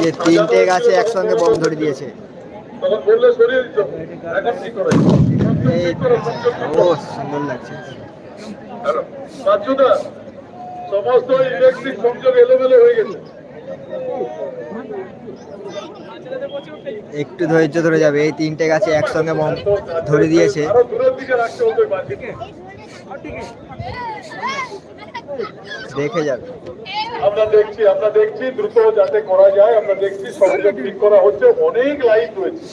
যে তিনটে গাছে একসঙ্গে বম ধরে দিয়েছে। সমস্ত ইলেকট্রিক সংযোগ এলোমেলো হয়ে গেছে। একটু ধৈর্য ধরে যাবে। এই তিনটে গাছে একসঙ্গে ধরে দিয়েছে। দেখে যাবে। আমরা দেখছি আমরা দেখছি, দ্রুত যাতে করা যায়, আমরা দেখছি সংযোগ ঠিক করা হচ্ছে। অনেক লাইট রয়েছে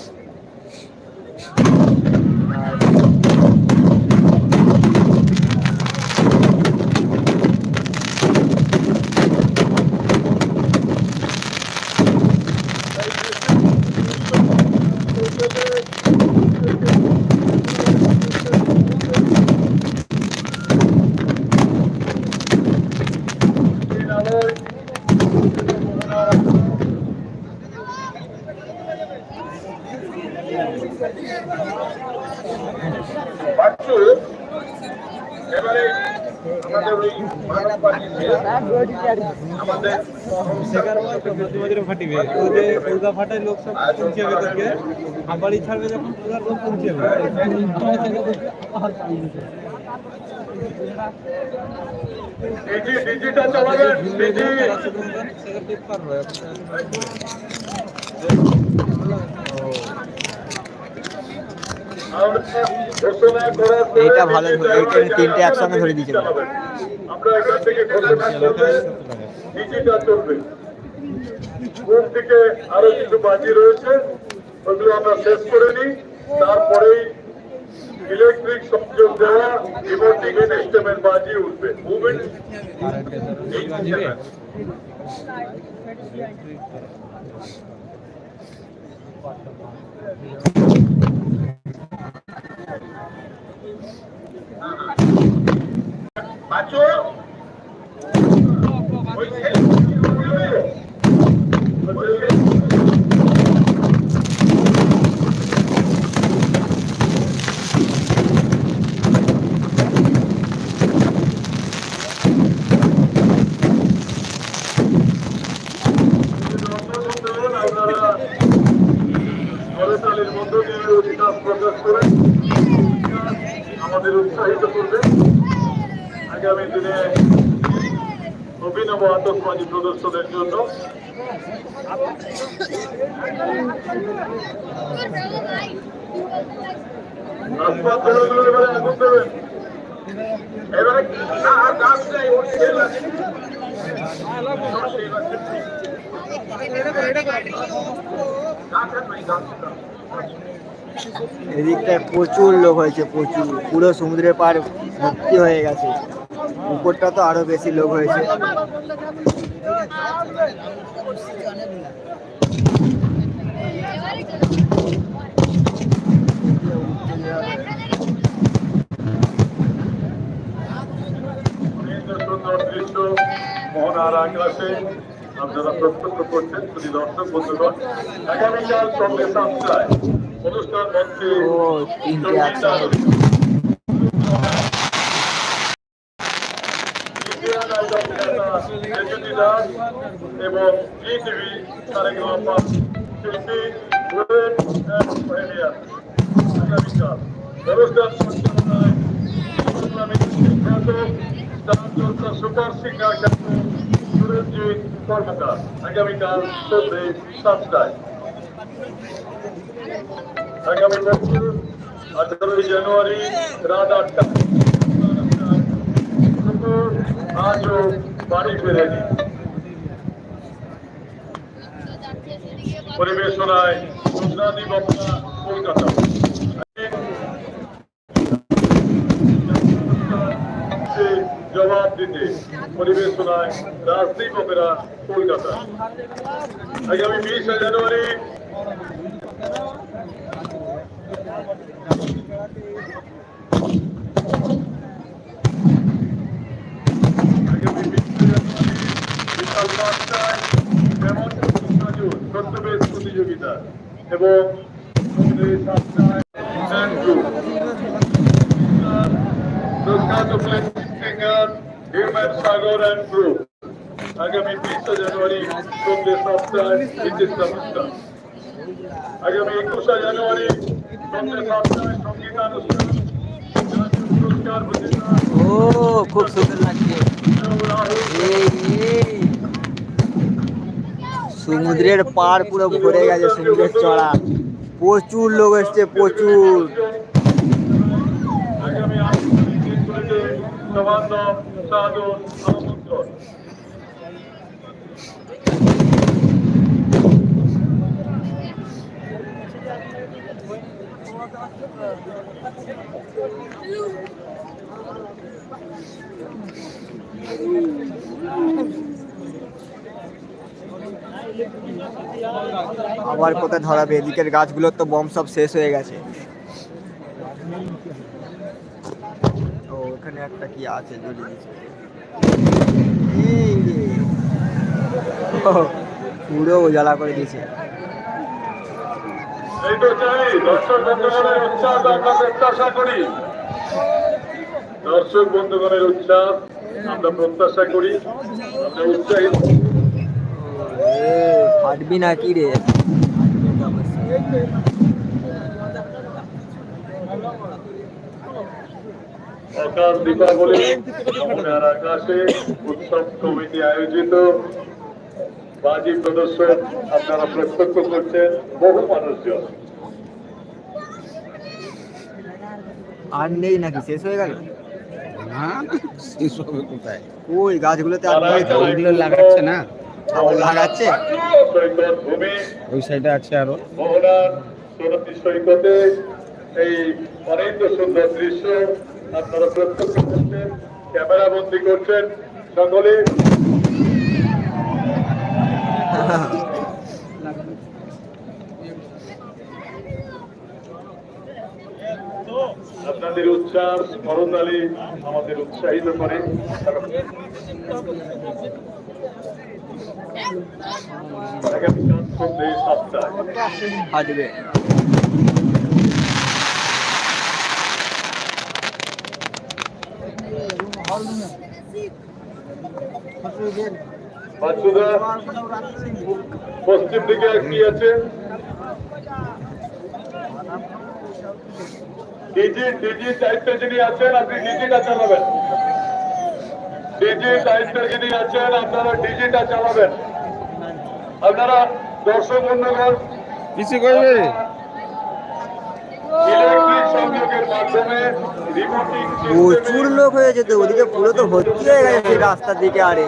এই আলোয় বাচ্চু এবারে আমাদের ওই মানব পাঠিয়েছে আমাদের ফাটিবে ওদের লোক সব পৌঁছে যাবে তোকে খাবারই ছাড়বে যখন পুরো লোক পৌঁছে যাবে এইটা ভালো। তিনটে একসঙ্গে ধরে দিয়েছে। চালাবেন। আমরা এখান থেকে ঘোষণা করবে ডিজিটা চলবে ঘুম থেকে আরও কিছু বাজি রয়েছে, ওগুলো আমরা শেষ করে নিই। তারপরেই ইলেকট্রিক সংযোগ দেওয়া এবং ডিভেন সিস্টেমের বাজি উঠবে। মুভমেন্ট বাচ্চো আমাদের উৎসাহিত করবেন আগামী দিনে অভিনব আতঙ্কবাদী প্রদর্শনের জন্য এদিকটায় প্রচুর লোক হয়েছে, প্রচুর। পুরো সমুদ্রের পার ভর্তি হয়ে গেছে। উপরটা তো আরও বেশি লোক হয়েছে। মোহনার আকাশে আপনারা প্রত্যক্ষ করছেন যদি দর্শক বন্ধুগণ। আগামীকাল সন্ধ্যে সাতটায় অনুষ্ঠান মঞ্চে আগামীকাল সন্ধ্যে সাতটায় আগামী বছর আঠারোই জানুয়ারি রাত আটটা আজও বাড়ি ফেরেনি পরিবেশনায় সুন্দরানী বাবনা কলকাতা পরিবেশনায় রাজদীপ অপেরা কলকাতা আগামী বিশে জানুয়ারি আগামী বিশে জানুয়ারি বিকাল পাঁচটায় হেমন্ত নজরুল ছদ্মবেশ প্রতিযোগিতা এবং সমুদ্রের সাতটায় and group. প্রখ্যাত singer human Sagar and group আগামী বিশে জানুয়ারি সন্ধ্যে সাতটায় বিচিত্রা অনুষ্ঠান আগামী একুশে জানুয়ারি সন্ধ্যে সাতটায় সঙ্গীতানুষ্ঠান জাতীয় পুরস্কার বিজেতা ও খুব সুন্দর লাগছে রাহুল এই, এই। সমুদ্রের পার পুরো ভরে গেছে সমুদ্রের চড়া প্রচুর লোক এসছে প্রচুর আগামী আনুষ্ঠানিক দিনগুলিতে সমান্তর সাধন আবার কোথায় ধরাবে? এদিকের গাছগুলোর তো বম সব শেষ হয়ে গেছে ও ওখানে একটা কি আছে জড়িয়ে এই রে। পুরো উজালা করে দিয়েছে। এই তো চাই দর্শক বন্ধুগণের উচ্ছ্বাস আমরা প্রত্যাশা করি। দর্শক বন্ধুগণের উচ্ছ্বাস আমরা প্রত্যাশা করি আমরা উৎসাহিত। ফাটবি না কি রে? অকাল দীপাবলি মনের আকাশে উৎসব কমিটি আয়োজিত। বাজি প্রদর্শন আপনারা প্রত্যক্ষ করছেন বহু মানুষজন। আর নেই নাকি? শেষ হয়ে গেল? না শেষ হবে কোথায়? ওই গাছগুলোতে আর ওইগুলো লাগাচ্ছে না। আবার লাগাচ্ছে? ওই সাইডে আছে আরও। মোহনার সৈকতে এই অনেক সুন্দর দৃশ্য আপনারা প্রত্যক্ষ করছেন ক্যামেরা বন্দি করছেন সকলে আপনাদের উচ্ছ্বাস করতালি আমাদের উৎসাহিত করে। সাতটায়। বাচ্চুদা পশ্চিম দিকে কি আছে। দায়িত্বে যিনি আছেন আপনি ডিজিটা চালাবেন ডিজি দায়িত্বে যিনি আছেন আপনারা ডিজিটা চালাবেন আপনারা দর্শক বন্ধুগণ কিছু করবে ইলেকট্রিক সংযোগের মাধ্যমে প্রচুর লোক হয়েছে তো ওদিকে পুরো তো ভর্তি হয়ে গেছে রাস্তার দিকে আরে।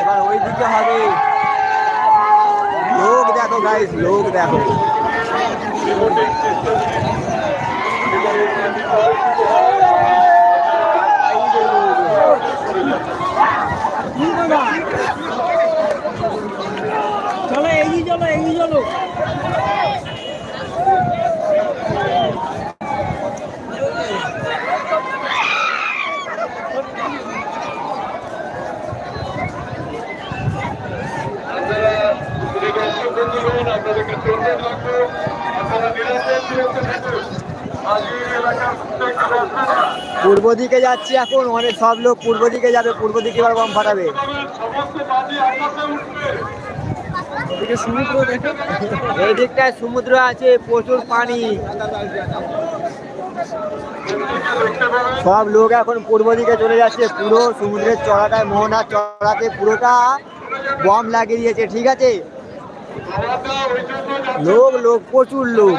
এবার ওই দিকে হবে। লোক দেখো গাইস লোক দেখো। চলো এগিয়ে চলো এগিয়ে চলো আপনারা যে দর্শক বন্ধুগণ আপনাদেরকে চলতে লাগবে আপনারা নিরাপদ দূরত্বে থাকুন আজকে পূর্ব দিকে যাচ্ছি এখন অনেক সব লোক পূর্ব দিকে যাবে পূর্ব দিকে এবার বম ফাটাবে। সমস্ত বাজি আকাশে উঠবে। এদিকে সমুদ্র এই দিকটায় সমুদ্র আছে প্রচুর পানি। সব লোক এখন পূর্ব দিকে চলে যাচ্ছে পুরো সমুদ্রের চড়াটায় মোহনার চড়াতে পুরোটা বম লাগিয়ে দিয়েছে ঠিক আছে? লোক লোক প্রচুর লোক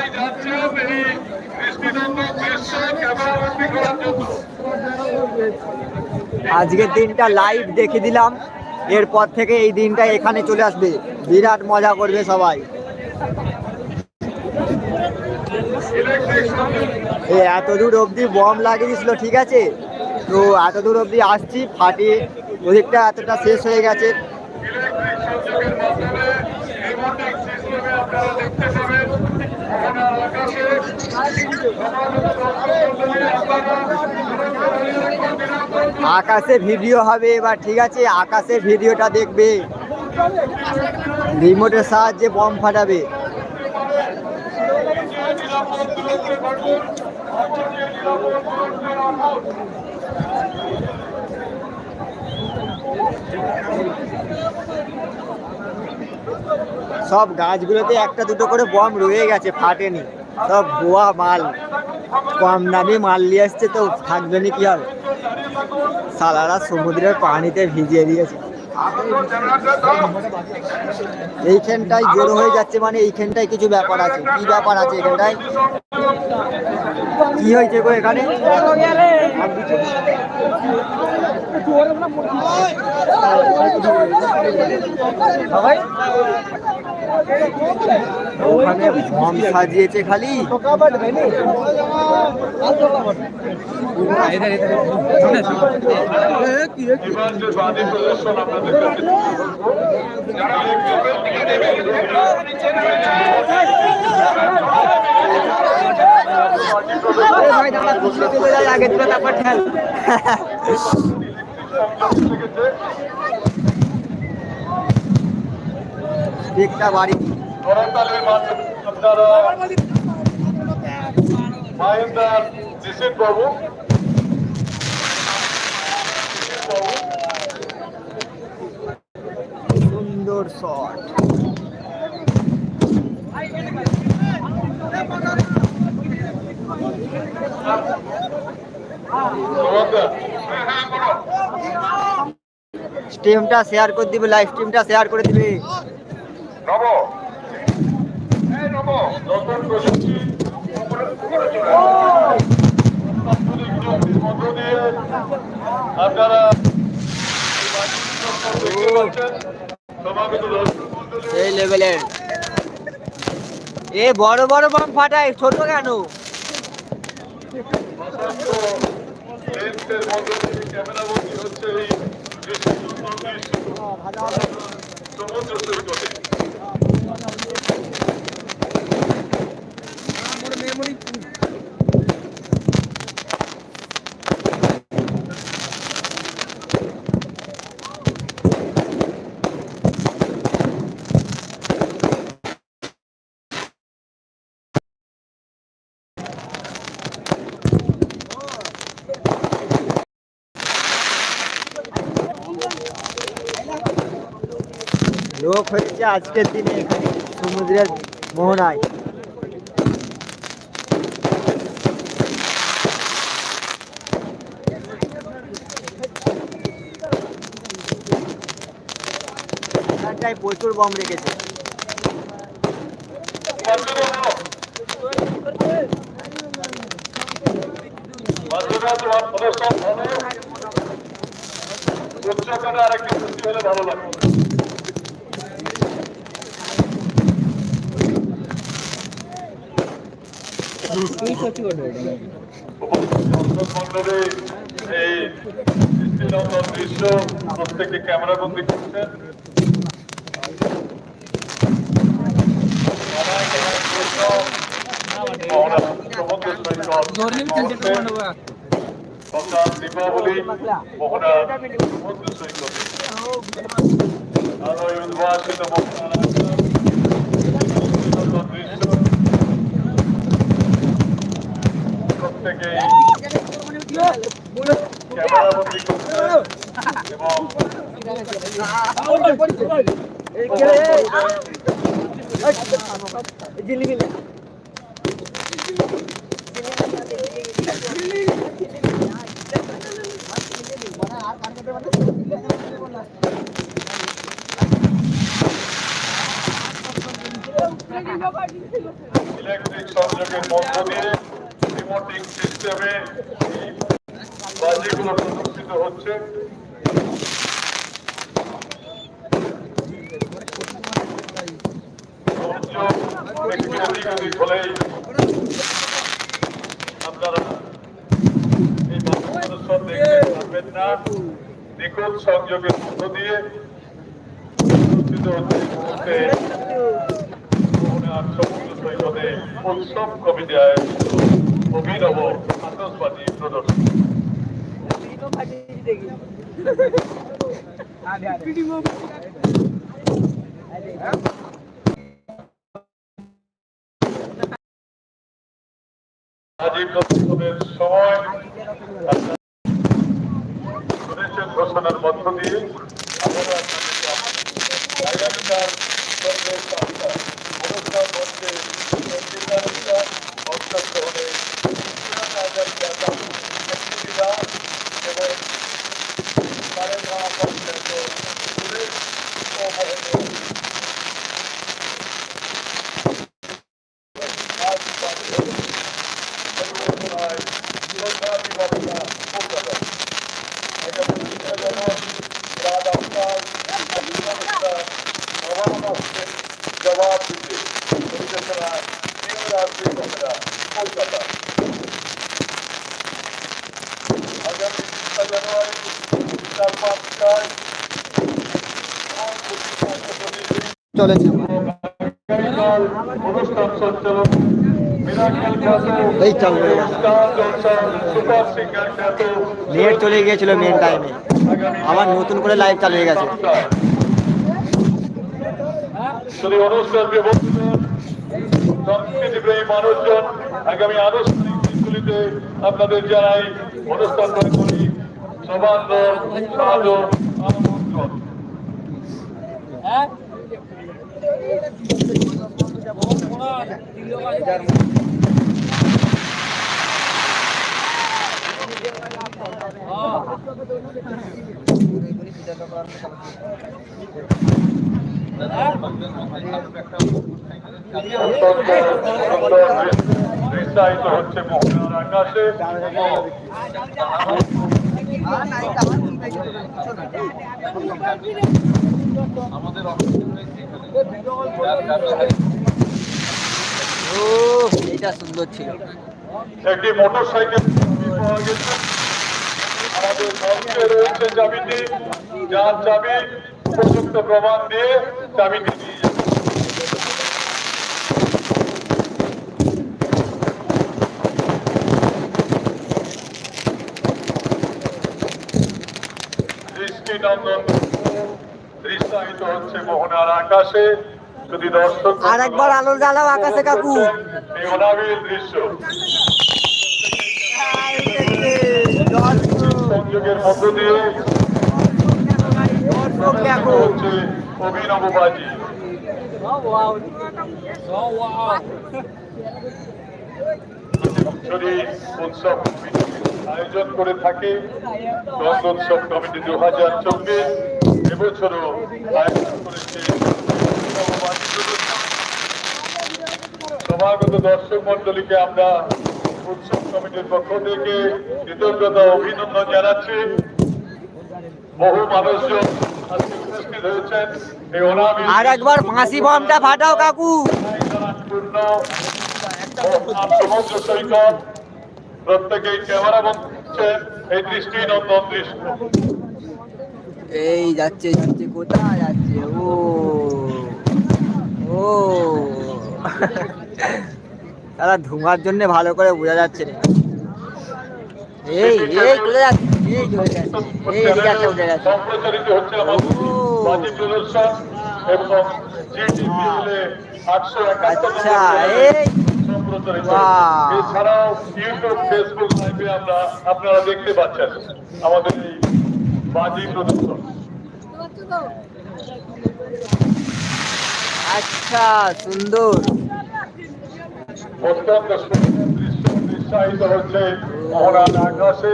আজকের দিনটা লাইভ দেখে দিলাম। এরপর থেকে এই দিনটা এখানে চলে আসবে। বিরাট মজা করবে সবাই। এত দূর অবধি বম লাগিয়ে দিয়েছিল, ঠিক আছে? তো এত দূর অবধি আসছি ফাটি ওদিকটা এতটা শেষ হয়ে গেছে ইলেকট্রিক সংযোগের মাধ্যমে রিমোটিং সিস্টেমে দেখতে পাবেন আকাশে আকাশে ভিডিও হবে এবার, ঠিক আছে? আকাশে ভিডিওটা দেখবে। রিমোটের সাহায্যে বম ফাটাবে। নিরাপদ দূরত্বে থাকুন সকলকে নিরাপদ দূরত্বে রাখুন সব গাছগুলোতে একটা দুটো করে বম রয়ে গেছে, ফাটেনি। সব বোয়া মাল, কম দামি মাল নিয়ে আসছে তো থাকবে না কি হবে সালারা সমুদ্রের পানিতে ভিজিয়ে দিয়েছে। এইখানটায় জড়ো হয়ে যাচ্ছে মানে এইখানটায় কিছু ব্যাপার আছে। কি ব্যাপার আছে এখানটায় কি হয়েছে গো এখানে? ওখানে বম সাজিয়েছে খালি। আগে তারপর ঠেল। দিকটা বাড়ি। বাবু সুন্দর শট। স্ট্রিমটা শেয়ার করে দিবে লাইভ স্ট্রিমটা শেয়ার করে দিবে। আপনারা লেভেলের এ বড় বড় বম ফাটায় ছোট কেন? লেন্সের মধ্যে থেকে ক্যামেরা বন্দী হচ্ছে এই সমুদ্র সৈকতে লোক হচ্ছে আজকের দিনে এখানে সমুদ্রের মোহনায়। প্রচুর বম রেখেছে। আরেকটি ভালো লাগবে। এই দৃশ্য প্রত্যেকে ক্যামেরা বন্দি করছেন দীপাবলি মোহনা সমুদ্র সৈকতে আলোয় উদ্ভাসিত সুন্দর দৃশ্য প্রত্যেকেই ক্যামেরা বন্দি এবং ইলেকট্রিক সংযোগের মধ্য দিয়ে রিমোটিং সিস্টেমে বাজিগুলো প্রদর্শিত হচ্ছে। হলেই আপনারা এই বাজি দেখতে পারবেন না নিখুঁত সংযোগের মধ্য দিয়ে উৎসব কমিটি আয়োজিত। অভিনব আতসবাজি প্রদর্শন সময়। ঘোষণার মধ্য দিয়ে আমরা আপনাদেরকে আগামীকাল সন্ধ্যে সাতটায় অনুষ্ঠান মঞ্চে সঞ্চিতারিকা অংশগ্রহণে ব্যক্তিরা এবং তারের মা পঞ্চায়েত পুলিশ ও মহিলা আজ পাঁচজন জবাব দিতে পরিচালনা কলকাতা আগামী তিনটা জানুয়ারি চার পাঁচটায় এই চালু গিয়েছিল মেন টাইমে আবার নতুন করে লাইভ চালু হয়ে গেছে। আগামী আনুষ্ঠানিক আপনাদের জানাই অনুষ্ঠান করি সমান্তর সাদর আমন্ত্রণ হচ্ছে মোহনার আকাশে এটা সুন্দর ছিল একটি মোটর সাইকেল আমাদের যার চাবি উপযুক্ত প্রমাণ দিয়ে চাবিটি দৃষ্টিনন্দন দৃষ্টায়িত হচ্ছে মোহনার আকাশে। যদি দর্শক আর একবার আলো জ্বালাও আকাশে কাকু। অনাবিল দৃশ্য। সংযোগের মধ্য দিয়ে হচ্ছে অভিনব বাজি। যদি উৎসব আয়োজন করে থাকে। গঙ্গোৎসব কমিটি দু হাজার চব্বিশ এবছরও আয়োজন করেছে। সমাগত দর্শক মন্ডলীকে আমরা উৎসব কমিটির পক্ষ থেকে কৃতজ্ঞতা অভিনন্দন জানাচ্ছি। বহু মানুষজন আজকে উপস্থিত হয়েছেন। এই আর একবার ফাঁসি বমটা ফাটাও কাকু। সমুদ্র সৈকত প্রত্যেকেই ক্যামেরা এই দৃষ্টিনন্দন দৃশ্য এই যাচ্ছে যাচ্ছে কোথায় যাচ্ছে? ও ও। তারা ধোঁয়ার জন্য ভালো করে বোঝা যাচ্ছে না। এই এই চলে যাচ্ছে এই চলে যাচ্ছে এই এদিকে একটা উঠে গেছে। এবং আচ্ছা এই এছাড়াও ইউটিউব ফেসবুক লাইভে আমরা আপনারা দেখতে পাচ্ছেন আমাদের এই বাজি প্রদর্শন। আচ্ছা সুন্দর। অত্যন্ত সুন্দর দৃশ্য দৃশ্যায়িত হচ্ছে মোহনার আকাশে।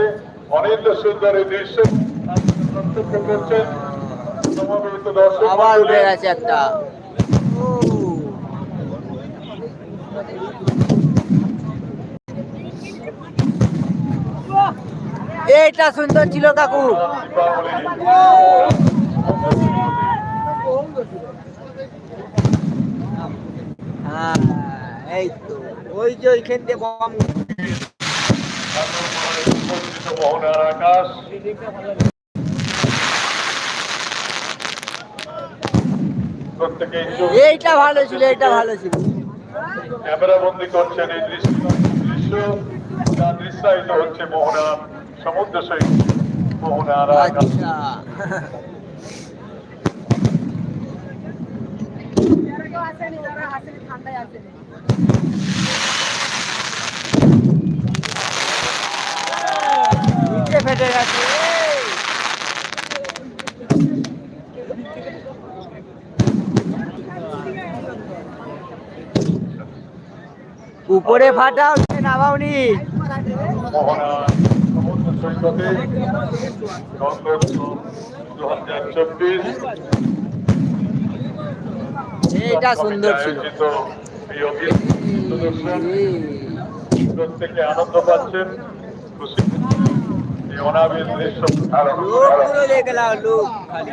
অনিন্দ সুন্দর এই দৃশ্য প্রত্যক্ষ করছেন। সমবেত দর্শক আবার উঠে গেছে একটা। এইটা সুন্দর ছিল কাকু। হ্যাঁ এইটা ভালো ছিল, এইটা ভালো ছিল। ক্যামেরা বন্দি করছেন এই দৃশ্য। দৃশ্য, যা দৃশ্যায়িত হচ্ছে মোহনার সমুদ্র আচ্ছা আসেনি ঠান্ডায় আসেনি ফেটে গেছে। উপরে ফাটাও নামাওনি। দু হাজার চব্বিশ এইটা সুন্দর ছিল প্রত্যেকে আনন্দ পাচ্ছেন খুশি এই অনাবিল দৃশ্য আরও লোক পুরো লেগে লাও লোক খালি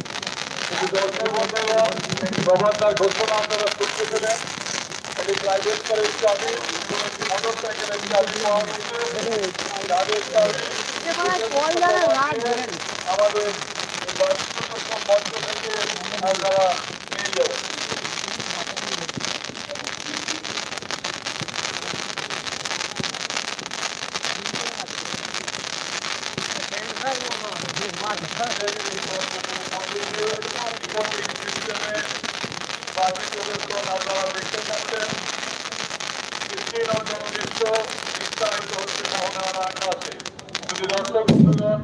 গভর্নর ঘোষণা আপনারা শুনতে পেলেন এটি প্রাইভেট কারের চাবি মোটর সাইকেলের চাবি পাওয়া গেছে যাদের চাবি আমাদের এই বাণিজ্য মঞ্চ থেকে আপনারা নিয়ে যাবেন আপনারা দেখতে পাচ্ছেন কৃষ্ণ জনদৃশ্য বিস্তারিত হচ্ছে মোহনার আকাশে যদি দর্শক বন্ধুগণ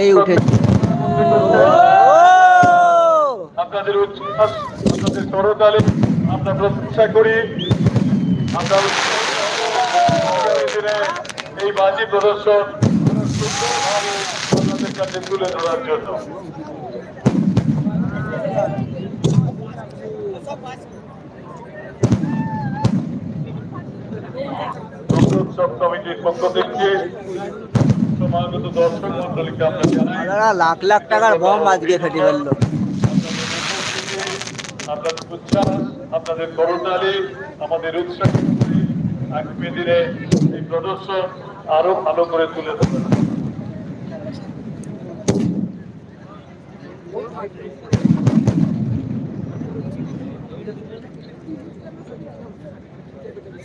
এই উঠেছে আপনাদের উচ্ছ্বাস আপনাদের করতালি আমরা প্রশংসা করি। আমরা এই বাজি প্রদর্শন আপনাদের কাছে তুলে ধরার জন্য। উৎসব কমিটির পক্ষ থেকে লাখ লাখ টাকার বম আজকে ফেটে ফেলল। আপনাদের উচ্ছ্বাস আপনাদের করতালি আমাদের উৎসাহ আগামী দিনে এই প্রদর্শন আরও ভালো করে তুলে ধরবে।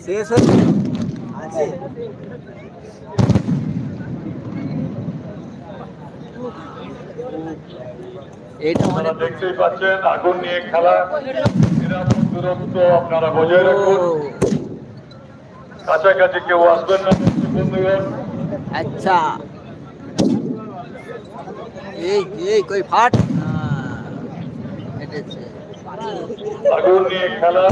শেষ হচ্ছে? আছে। এটা অনেক দেখতেই পাচ্ছেন আগুন নিয়ে খেলা। নিরাপদ দূরত্ব আপনারা বজায় রাখুন। কাছাকাছি কেউ আসবেন না বন্ধুগণ। আচ্ছা। এই এই কই ফাট। হ্যাঁ, আগুন নিয়ে খেলা।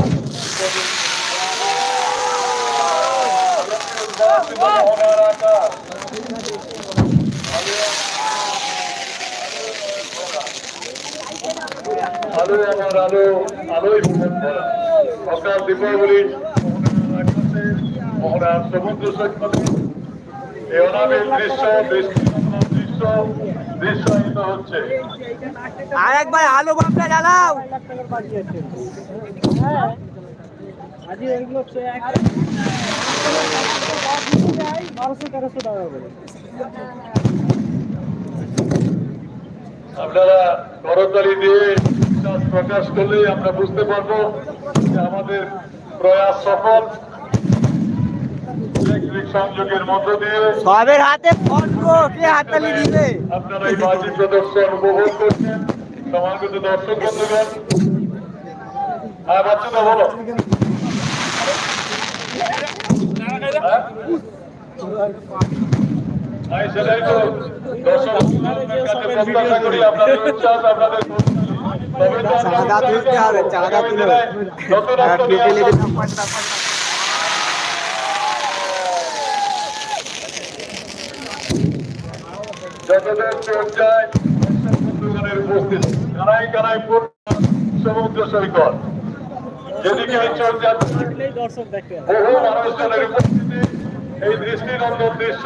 আলো আমার আলো ভরা সকাল দীপাবলি দৃশ্য দৃশ্য হচ্ছে আর একবার আলো বামটা জ্বালাও। আপনারা করতালি দিয়ে বিশ্বাস প্রকাশ করলেই আমরা বুঝতে পারব যে আমাদের প্রয়াস সফল। ইলেকট্রিক সংযোগের মধ্য দিয়ে সবের হাতে দিবে? আপনারা এই বাজি প্রদর্শন উপভোগ করছেন। সমাগত দর্শক বন্ধুগণ। হ্যাঁ বাচ্চাটা বলো। হ্যাঁ? চাঁদা তুলতে সমুদ্র সৈকত যেদিকে চোখ যাচ্ছে বহু মানুষজনের উপস্থিতি এই দৃষ্টিনন্দন দৃশ্য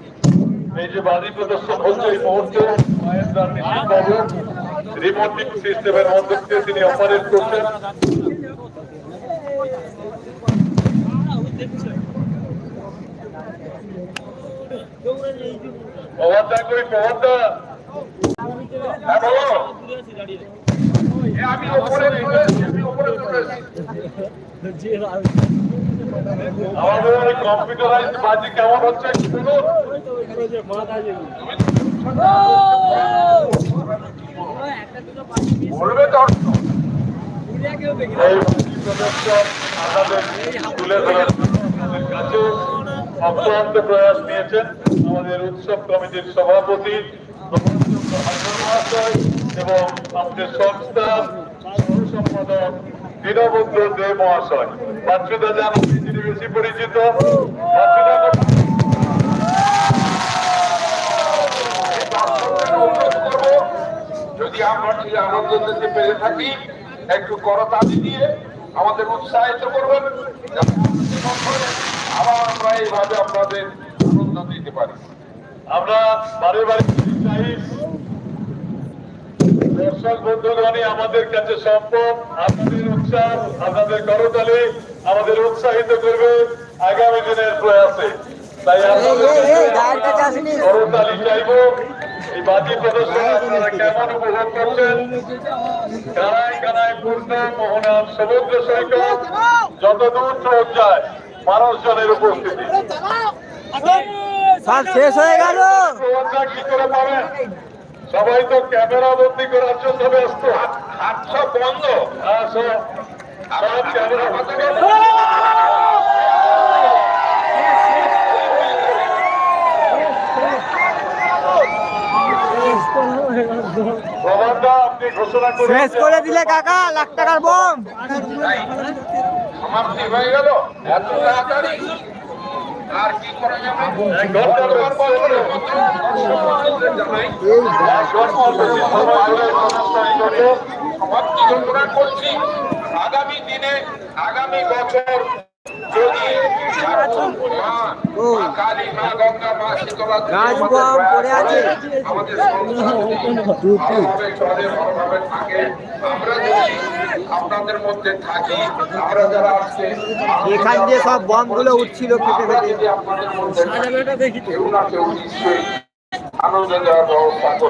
এই যে বাজি প্রদর্শন হচ্ছে এই মুহূর্তে মায়েন্দ্রার নিশিতবাবু রিমোটিং সিস্টেমের মধ্য দিয়ে তিনি অপারেট করছেন। প্রভাতদা করি প্রভাতদা হ্যাঁ বলো। আমি। আমাদের কম্পিউটারাইজড বাজি কেমন হচ্ছে বলবে প্রয়াস নিয়েছেন আমাদের উৎসব কমিটির সভাপতি এবং আমাদের সংস্থার সম্পাদক দীনবন্ধু দে মহাশয়। বাচ্চুদা জান তিনি বেশি পরিচিত যদি আমরা ঠিক আনন্দ দিতে পেরে থাকি একটু করতালি দিয়ে আমাদের উৎসাহিত করবেন। আবার আমরা এইভাবে আপনাদের আনন্দ দিতে পারি আমরা বারে বারে দর্শক বন্ধুগণই আমাদের কাছে সম্পদ, আপনাদের উৎসাহ, আপনাদের করতালি। আমাদের উৎসাহিত করবে আগামী দিনের প্রয়াসে। তাই। করতালি চাইব। এই বাজি প্রদর্শন আপনারা কেমন উপভোগ করছেন? কানায় কানায় পূর্ণ মোহনার সমুদ্র সৈকত। যত দূর চোখ যায় মানুষজনের উপস্থিতি। শেষ হয়ে গেল। কি করে পাবেন সবাই তো ক্যামেরা বন্দি করার জন্য ব্যস্ত। হাত সব বন্ধ। শেষ করে দিলে কাকা লাখ টাকার বম হয়ে গেল। এত তাড়াতাড়ি? আর কি করা যাবে? আগামী দিনে আগামী বছর যদি বম আপনাদের মধ্যে থাকি আমরা যারা আজকে এখান দিয়ে সব উঠছিল আপনাদের মধ্যে কেউ না কেউ নিশ্চয়ই আনন্দ দেওয়ার ব্যবস্থা করবে